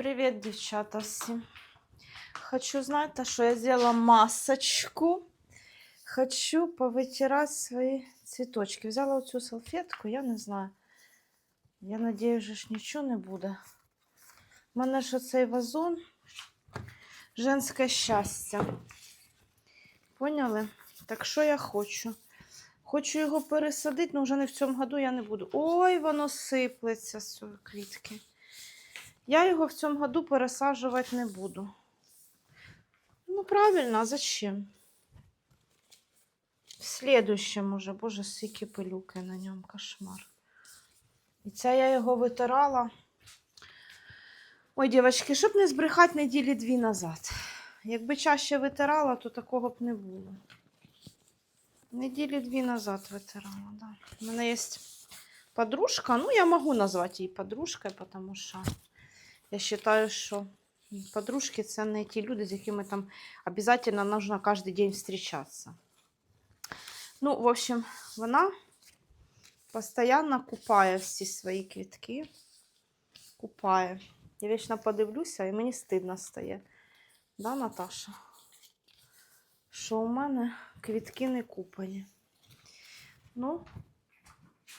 Привет, девчата всем. Хочу, знаете, что я сделала масочку. Хочу повытирать свои цветочки. Взяла вот цю салфетку, я не знаю. Я надеюсь, що нічого не буде. У мене ж оцей вазон женське щастя. Поняли? Так що я хочу? Хочу його пересадити, але вже не в цьому году я не буду. Ой, воно сиплеться з квітки. Я його в цьому году пересаджувати не буду. Ну, правильно, а зачем? В следующем уже, боже, скільки пилюки на ньому, кошмар. І це я його витирала. Ой, дівчатки, щоб не збрехати неділі дві назад. Якби чаще витирала, то такого б не було. Неділі дві назад витирала, да. У мене є подружка, ну я можу назвати її подружкою, тому що я вважаю, що подружки це не ті люди, з якими там обов'язково нужно кожен день зустрічатися. Ну, в общем, вона постійно купає всі свої квітки. Купає. Я вічно подивлюся, і мені стидно стає. Да, Наташа? Що у мене квітки не купані. Ну,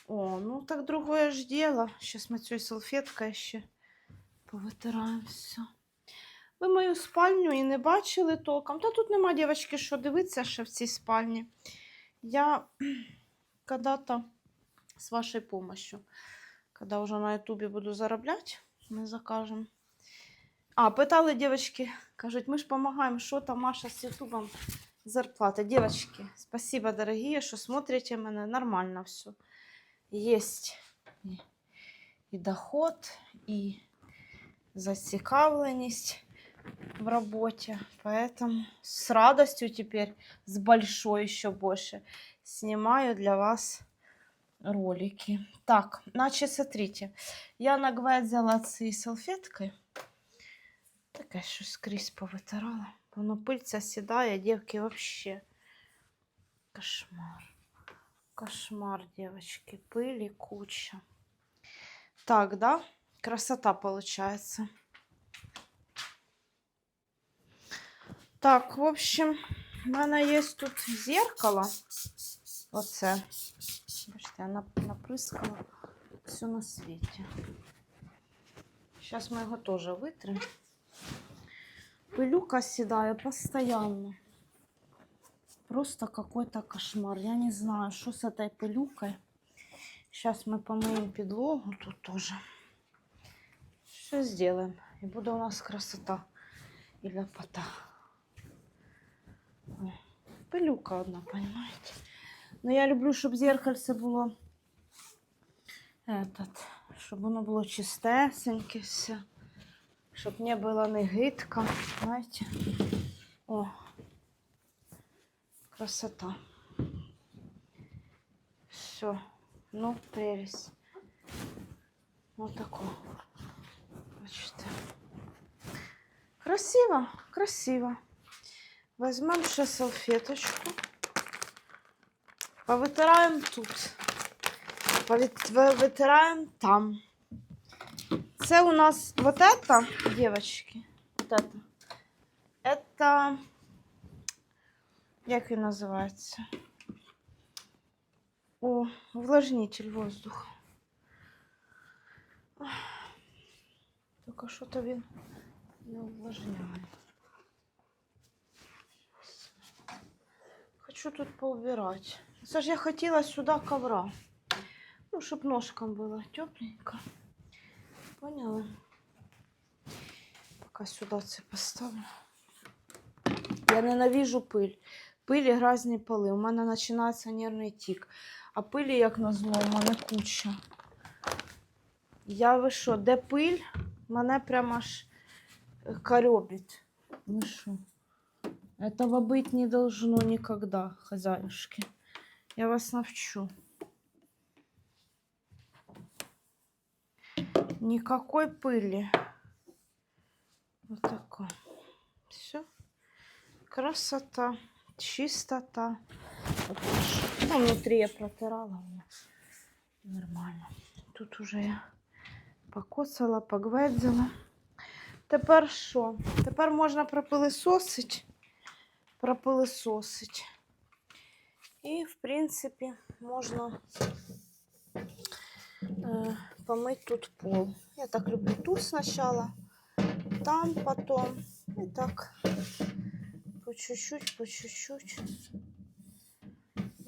о, ну так другое ж дело. Сейчас ми цією салфеткою ще повитираємо все. Ви мою спальню і не бачили толком. Та тут нема, дівчатки, що дивитися ще в цій спальні. Я когда-то с вашей помощью, когда уже на ютубе буду заробляти, ми закажемо. А, питали девочки, кажуть, ми ж допомагаємо, що там Маша з ютубом зарплата. Девочки, спасибо, дорогие, що смотрите мене. Нормально все. І, і доход, і зацікавленість в работе. Поэтому с радостью теперь, с большой еще больше, снимаю для вас ролики. Так, значит, смотрите. Я на гвоздь взяла цією салфеткою. Таке щось скрізь повитирала. Воно пильця сідає, дівки, вообще. Кошмар. Кошмар, девочки. Пыли куча. Так, да? Красота получается. Так, в общем, в мене є тут зеркало. Оце. Бачите, я нап- наприскала все на світі. Зараз ми його теж витримо. Пилюка сідає постійно. Просто какой-то кошмар. Я не знаю, что с этой пылюкой. Сейчас мы помыем подлогу тут тоже. Все сделаем. И будет у нас красота и ляпота. О, Пилюка одна, понимаете? Но я люблю, чтобы зеркальце было этот, чтобы оно было чистесеньке все. Щоб не було не гидко, знаєте. О, красота. Все. Ну, прелесть. Вот такое. Бачите. Красиво, красиво. Возьмем ще салфеточку. Повитираємо тут. Повит- Витираємо там. Це у нас вот это, девочки, вот это. Это, як він називається? О, увлажнитель воздуха. Тільки що-то він не увлажняє. Хочу тут поубирать. Це ж я хотіла сюди ковра. Ну, щоб ножкам було тепленько. Поняла? Поки сюди це поставлю. Я ненавижу пиль. Пиль і грязні поли. У мене починається нервний тік. А пилі, як назло, у мене куча. Я ви що, де пиль? Мене прямо аж е, корёбит. Ви що? Этого быть не должно никогда, хозяюшки. Я вас навчу. Никакой пыли. Вот такой. Все. Красота. Чистота. Ну, внутри я протирала. Нормально. Тут уже я покоцала, погведзила. Тепер що? Тепер можна пропилисосить. Пропилисосить. І, в принципі, можна е, помити тут пол. Я так люблю тут спочатку, там потом. І так по чуть-чуть, по чуть-чуть.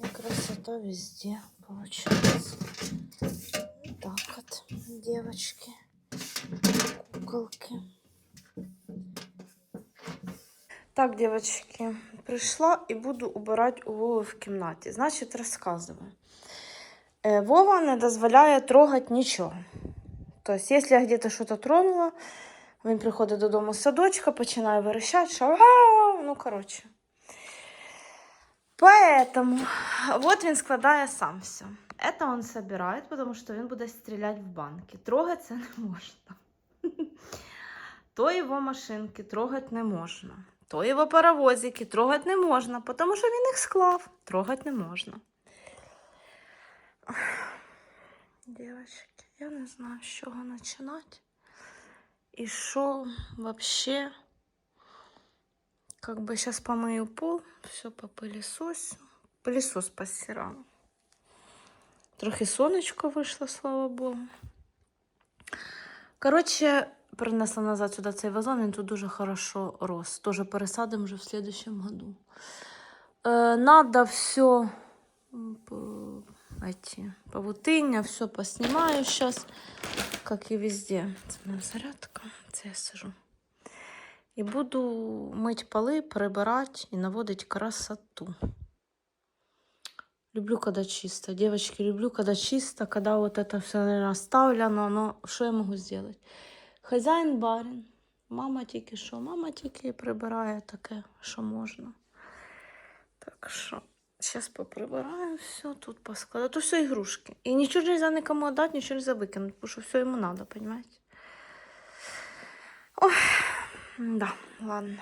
И красота везде получается. Девочки, куколки. Так, девочки, пришла и буду убирать у Вови в кімнаті. Значить, розказую. Е, Вова не дозволяє трогати нічого. Тобто, якщо я где-то щось тронула, він приходить додому з садочка, починає верещати, що ну, коротше. Поэтому вот він складає сам все. Это он собирает, потому что він буде стріляти в банки. Трогать це не можна. То його машинки трогать не можна. То його паровозики трогать не можна, тому що він їх склав. Трогать не можна. Девочки, я не знаю, з чого починати. І що вообще. Как бы сейчас помою пол, все попылесосю. Пылесос постирала. Трохи сонечко вийшло, слава Богу. Коротше, принесла назад сюди цей вазон, він тут дуже хорошо рос. Тоже пересадимо вже в следующем году. Е, надо все эти павутиння, все поснимаю сейчас, как и везде. Це мене зарядка, це я сижу. І буду мить поли, прибирати і наводити красоту. Люблю, когда чисто. Девочки, люблю, когда чисто, когда вот это все наставлено, но что я могу сделать? Хазяїн барин. Мама тільки що? Мама тільки прибирає таке, що можна. Так що, зараз поприбираю все, тут поскладаю. То все ігрушки. І нічого нельзя никому отдать, нічого нельзя викинути, тому що все йому надо, понимаете? Ой, да, ладно.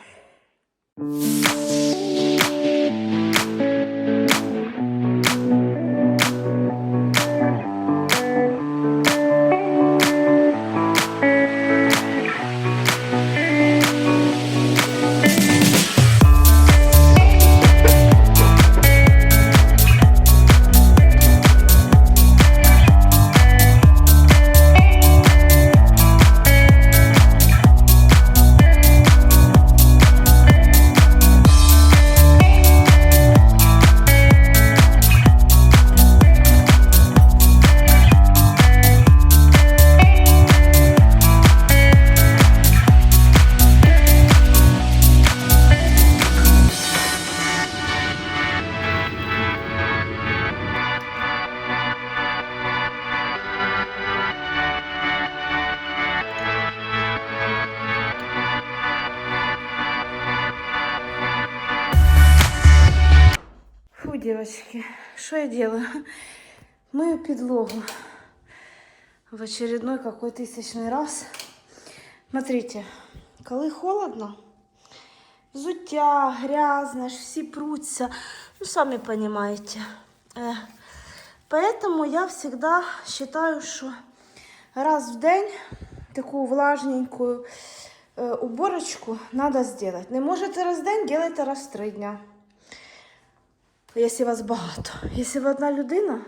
Фу, девочки, что я делаю? Мою подлогу в очередной какой тысячный раз. Смотрите, коли холодно, взуття, грязно, ж всі пруться, ну, сами понимаете. Э, Поэтому я всегда считаю, что раз в день такую влажненькую э, уборочку надо сделать. Не можете раз в день, делайте раз в три дня. Якщо вас багато. Якщо ви одна людина,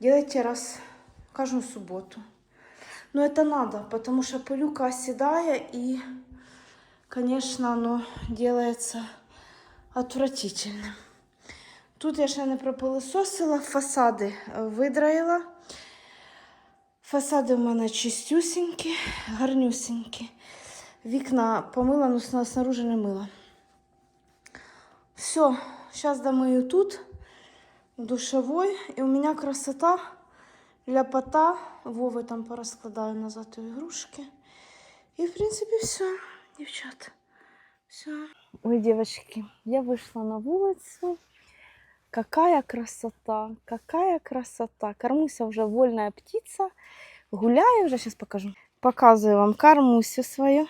делайте раз кожну суботу. Ну, это надо, потому что пылюка оседая и, конечно, оно делается отвратительным. Тут я ще не пропилисосила, фасади е, видраїла. Фасади в мене чистюсінькі, гарнюсінькі. Вікна помила, но сна- снаружи не мила. Все, Сейчас домою тут, душевой. И у меня красота, ляпота. Вовы там пораскладаю назад игрушки. И, в принципе, все, девчат. Все. Ой, девочки, я вышла на улицу. Какая красота, какая красота. Кормуся уже вольная птица. Гуляю вже, сейчас покажу. Показую вам кормусю свою.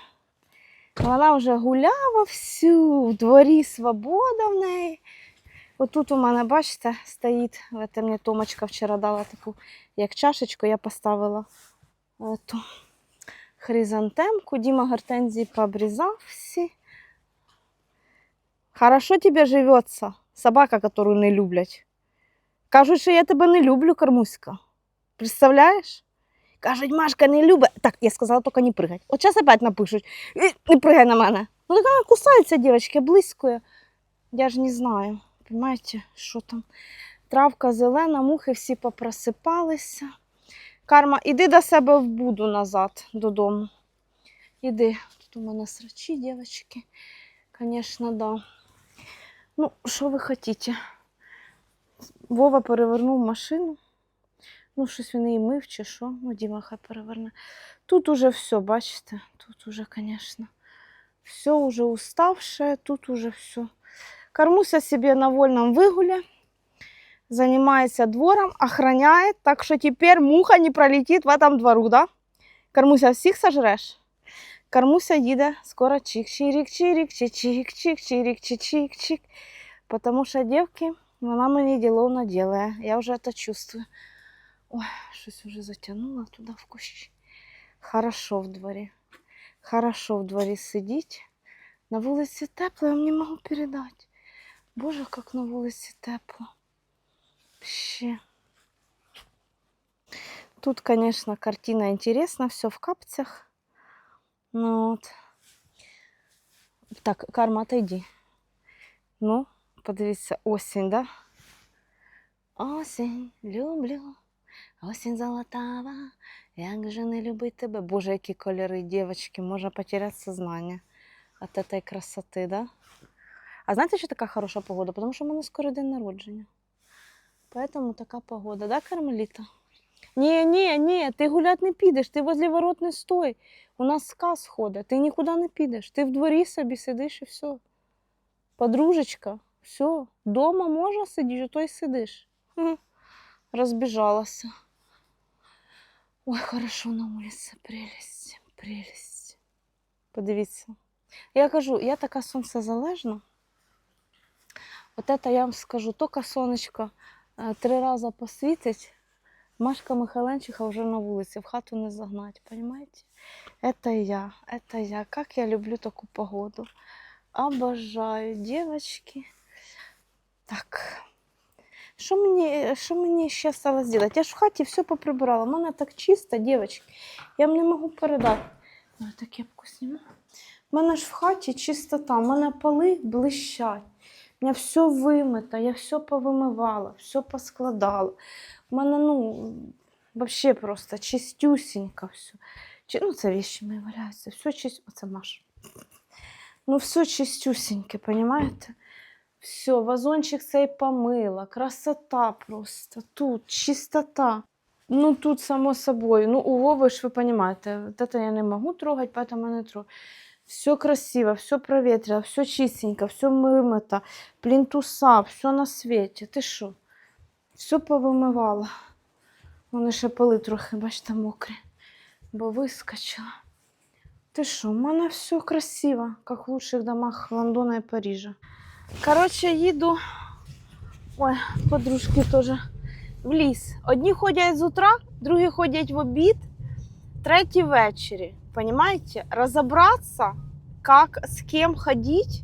Вона вже гуляла всю, в дворі свобода в неї. Отут у мене, бачите, стоїть, це мені Томочка вчора дала таку, як чашечку, я поставила ту хризантемку. Діма гортензії пообрізав всі. Хорошо тебе живеться, собака, яку не люблять. Кажуть, що я тебе не люблю, Кормуська. Представляєш? Кажуть, Машка не любить. Так, я сказала, тільки не пригай. От зараз опять напишуть. «Е, Не пригай на мене. Ну така кусаються дівчатки, близькою. Я ж не знаю. Понимаєте, що там? Травка зелена, мухи всі попросипалися. Карма, іди до себе в буду назад додому. Іди. Тут у мене срачі, дівчатки. Звісно, да. Ну, що ви хочете? Вова перевернув машину. Ну, щось він її мив чи що. Ну, Діма хай переверне. Тут уже все, бачите? Тут уже, звісно, все уже уставшее, тут уже все. Кормуся себе на вольном выгуле, занимается двором, охраняет, так что теперь муха не пролетит в этом двору, да? Кормуся, всіх сожреш? Кормуся їде скоро чик-чирик-чирик, чик-чик-чик, чирик-чик-чик. Потому що, девки, вона мені діло наделає. Я вже це чувствую. Ой, щось уже затягнула туди в кущі. Хорошо в дворі. Хорошо в дворі сидіть. На вулиці тепло, я вам не можу передати. Боже, як на вулиці тепло. Ще. Тут, конечно, картина интересна, все в капцях. Ну, от. Так, карма, отойди. Ну, подивіться, осінь, да? Осінь, люблю, Осінь золотава, як же не любить тебе. Боже, які кольори, дівчатки, можна потеряти сознання от этой красоти, да? А знаєте, що така хороша погода? Тому що в мене скоро день народження. Поэтому така погода, да, Кармеліта? Ні, ні, ні, ти гулять не підеш, ти возле ворот не стой. У нас сказ ходить, ти нікуди не підеш. Ти в дворі собі сидиш і все. Подружечка, все, дома можна сидіти, то й сидиш. Розбіжалася. Ой, хорошо на вулиці, прелість, прелість. Подивіться. Я кажу, я така сонцезалежна. От это я вам скажу, тільки сонечко е, три рази посвітить, Машка Михайленчиха вже на вулиці, в хату не загнать, понимаете? Это я, это я. Как я люблю таку погоду. Обожаю, девочки. Так. Що мені, що мені ще стало зробити? Я ж в хаті все поприбирала. У мене так чисто, дівчатки. Я вам не можу передати. Ой, так кепку зніму. У мене ж в хаті чистота, у мене поли блищать. У мене все вимито, я все повимивала, все поскладала. У мене, ну, вообще просто чистюсінько все. Ну, це вещи мої валяються. Все чист... Оце Маша. Ну, все чистюсіньке, понимаете? Все, вазончик цей помила, красота просто. Тут чистота. Ну, тут, само собой. Ну, у Вовы ж, вы понимаете, вот это я не могу трогать, поэтому я не трогаю. Все красиво, все проветрено, все чистенько, все вымыто, плінтуса, все на світі. Ти що? Все повимивала. Вони ще поли трохи, бачите, мокрі, бо вискочила. Ти що, у мене все красиво, як в лучших домах Лондона і Парижа. Коротше, їду. Ой, подружки теж в ліс. Одні ходять з утра, другі ходять в обід, треті ввечері. Понимаете? Разобраться, как, с кем ходить,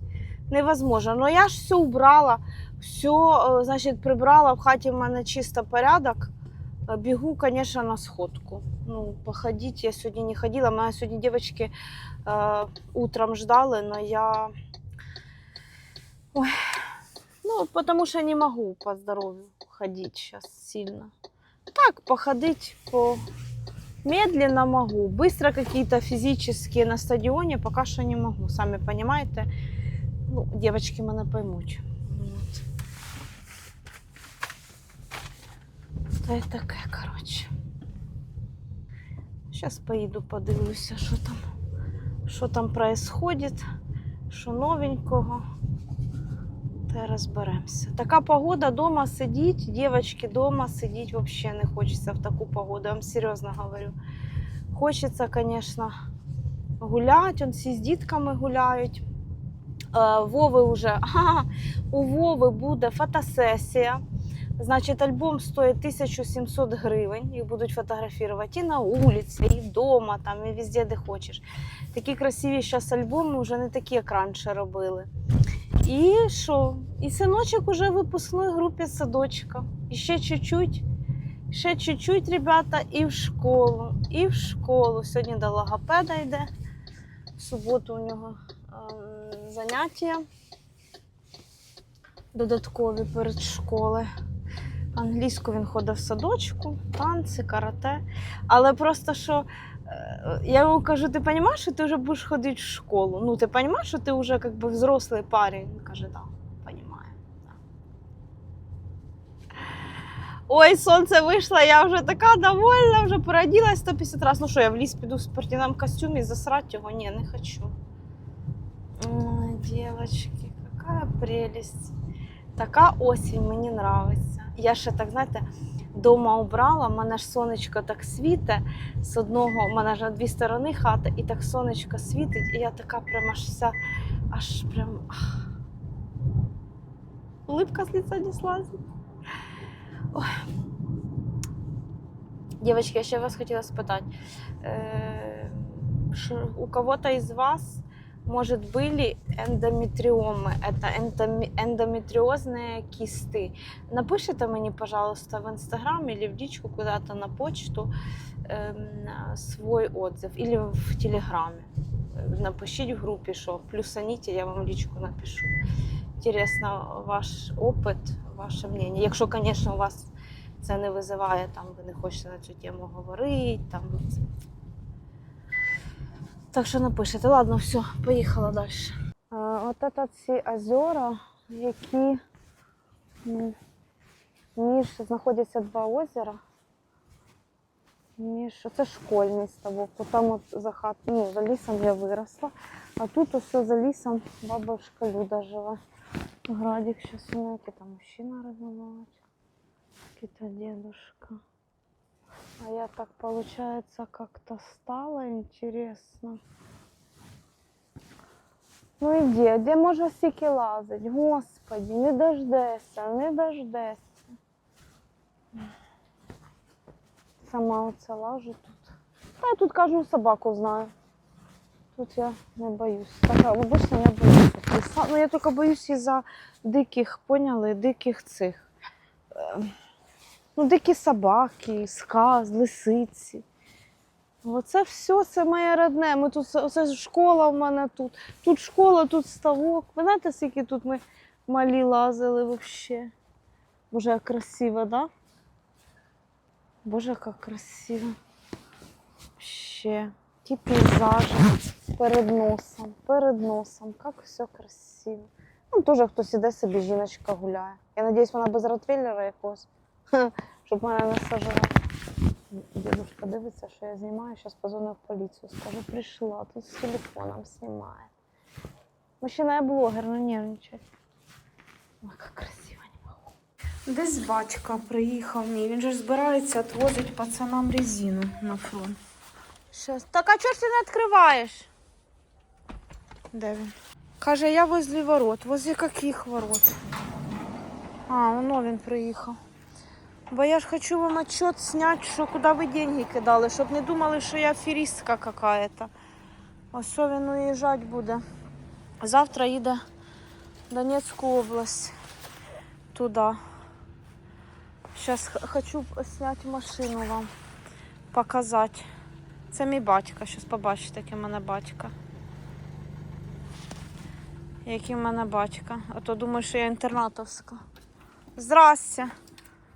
невозможно. Но я ж все убрала, все, значит, прибрала, в хаті в мене чисто порядок. Е, Бегу, конечно, на сходку. Ну, походить я сегодня не ходила. Меня сегодня девочки э, утром ждали, но я... Ой, ну, потому что не могу по здоровью ходить сейчас сильно. Так, походить по... Медленно могу. Быстро какие-то физические на стадионе пока что не могу. Сами понимаете. Ну, девочки меня поймут. Вот. Та таке, коротше. Зараз поїду, подивлюся, що там, що там происходит, що новенького. Та розберемося. Така погода дома сидіть, дівчатки, дома сидіть взагалі не хочеться в таку погоду. Я вам серйозно говорю. Хочеться, звісно, гуляти. Всі з дітками гуляють. Е, Вови вже, ага, у Вови буде фотосесія. Значить, альбом стоїть 1700 гривень. Їх будуть фотографувати і на вулиці, і вдома, там, і везде, де хочеш. Такі красиві зараз альбоми вже не такі, як раніше робили. І що? І синочок уже в групі садочка. І ще чуть-чуть, ще чуть-чуть, ребята, і в школу, і в школу. Сьогодні до логопеда йде. В суботу у нього ем, заняття додаткові перед школи. Англійську він ходив в садочку, танці, карате. Але просто що я йому кажу: ти розумієш, що ти вже будеш ходити в школу? Ну, ти розумієш, що ти вже як би, взрослий парень? Він каже, да. Да. Ой, сонце вийшло, я вже така довольна, вже породілась 150 разів. Ну що, я в ліс піду в спортивному костюмі засрати його? Ні, не хочу. Ой, девочки, какая. Така осінь мені нравиться. Я ще так, знаєте, дома убрала, в мене ж сонечко так світе. З одного, в мене ж на дві сторони хата, і так сонечко світить, і я така прям аж вся, аж прям. ах. Улыбка з лица не. Ой. Девочки, я ще вас хотіла спитати. Е, у кого-то із вас может, были эндометриомы, это эндоми- эндометриозные кисты. Напишите мне, пожалуйста, в Инстаграм или в личку куда-то на почту эм, свой отзыв или в Телеграме. Э, Напишіть в группе, что плюсаните, я вам личку напишу. Интересно ваш опыт, ваше мнение. Якщо, конечно, у вас це не визиває, там ви не хочете на цю тему говорити, там так що напишете. Ладно, все, поїхала далі. От це ці озера, які між знаходяться два озера. Між це школьний ставок. Там от за хат, ну, за лісом я виросла. А тут усе за лісом бабушка Люда живе. Градик зараз у неї там мужчина розмовляють. Какие-то дедушка. А я так, получается, как-то стало интересно. Ну і де? Де може стільки лазить? Господі, не дождешся, не дождешся. Сама оце лажу тут. Та я тут кожну собаку знаю. Тут я не боюсь. Так, обично я боюсь. Ну я тільки боюсь із-за диких, поняли, диких цих. Ну, дикі собаки, сказ, лисиці. Оце все це моє родне. Ми тут, оце школа в мене тут. Тут школа, тут ставок. Ви знаєте, скільки тут ми малі лазили взагалі? Боже, як красиво, да? Боже, як красиво. Ще. Ті пейзажі перед носом, перед носом. Як все красиво. Там теж хтось іде собі, жіночка гуляє. Я сподіваюся, вона без ротвейлера якогось. Щоб мене не сажала. Дедушка дивиться, що я знімаю, зараз позвоню в поліцію. Скажу, прийшла, тут з телефоном знімає. Мужчина, я блогер, ну нервничать. Ой, як красиво, не можу. Десь батька приїхав мій. Він же ж збирається відвозити пацанам резину на фронт. Щас. Так, а чого ж ти не відкриваєш? Де він? Каже, я возле ворот. Возле яких ворот? А, воно він приїхав. Бо я ж хочу вам отчет снять, що куди ви деньги кидали, щоб не думали, що я аферистка какая-то. Ось він уїжджати буде. Завтра їде в Донецьку область туди. Зараз хочу зняти машину вам, показати. Це мій батько, зараз побачите, який в мене батько. Який в мене батько. А то думаю, що я інтернатовська. Здрасте.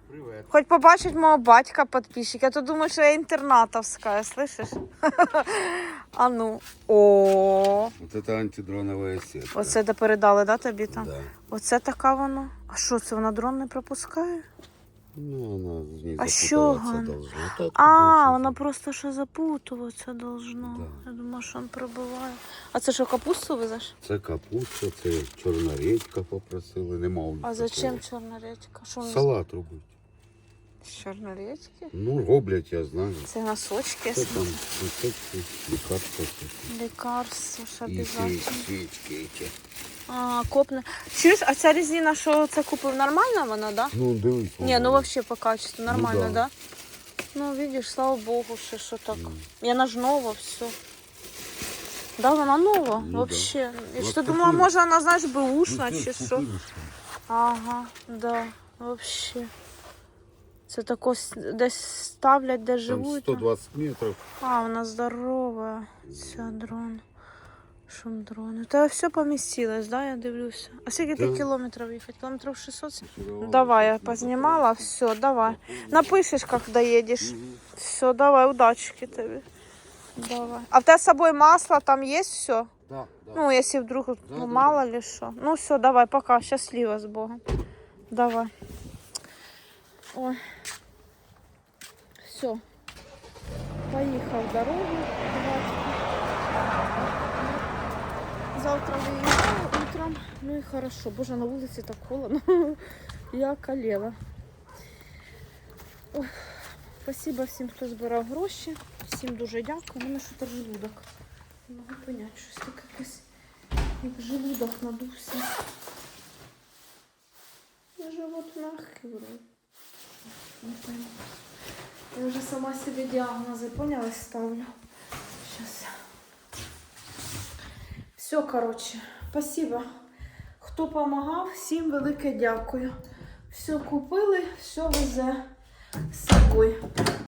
Привет. Хоть побачить мого батька підписчик, а то думаю, що я інтернатовська, слышиш? А ну. О, Вот это антидроновая сетка. оце де передали, да, тобі там? Да. Оце така вона. А що це вона дрон не пропускає? Ну, она не А запутываться що вона? должна. Так, А, конечно. вона просто що запутуватися должна. Да. Я думаю, що він пробиває. А це що, капусту везеш? Це капуста, це чорна редька попросили, нема у них А зачем такого. чорна редька? Що вона- Салат робить. З чорнолечки. Ну, роблять, я знаю. Це носочки, Це там такі. лікарство, ж І обов'язково. свічки ті. А, копне. Чуєш, а ця резина, що це купив, нормальна вона, да? Ну, дивись. Ні, ну вообще по качеству нормально, да. да? Ну, видиш, слава Богу, що, що так. Я наш нова, все. Да, вона нова, Ну, вообще. Я Вот що думала, може вона, знаєш, беушна Ну, чи що. Ага, да, вообще. Це тако десь ставлять, де Там 120 метрів. А, вона здорова. Ця дрон. Шум дрону. Та все помістилось, да, я дивлюся. А скільки ти Да. кілометрів їхати? Кілометрів 600? Давай, я познімала, все, давай. Напишеш, коли їдеш. Все, давай, удачки тобі. Давай. А в тебе з собою масло там є все? Да, да. Ну, если вдруг, ну, да, мало ли что. Ну, все, давай, пока. Счастливо с Богом. Давай. Ой. Все. Поехал в дорогу. Завтра выезжаю утром. Ну и хорошо. Боже, на улице так холодно. Я колела. Ой. Спасибо всім, хто збирав гроші. Всім дуже дякую. У мене що то желудок. Не можу поняти, щось таке якесь. Як желудок надувся. Живот мягкий вроде. Не пойму. Я вже сама собі діагнози, поняла, ставлю. Щас. Все, коротше, Спасибо. Хто допомагав, всім велике дякую. Все купили, все везе з собою.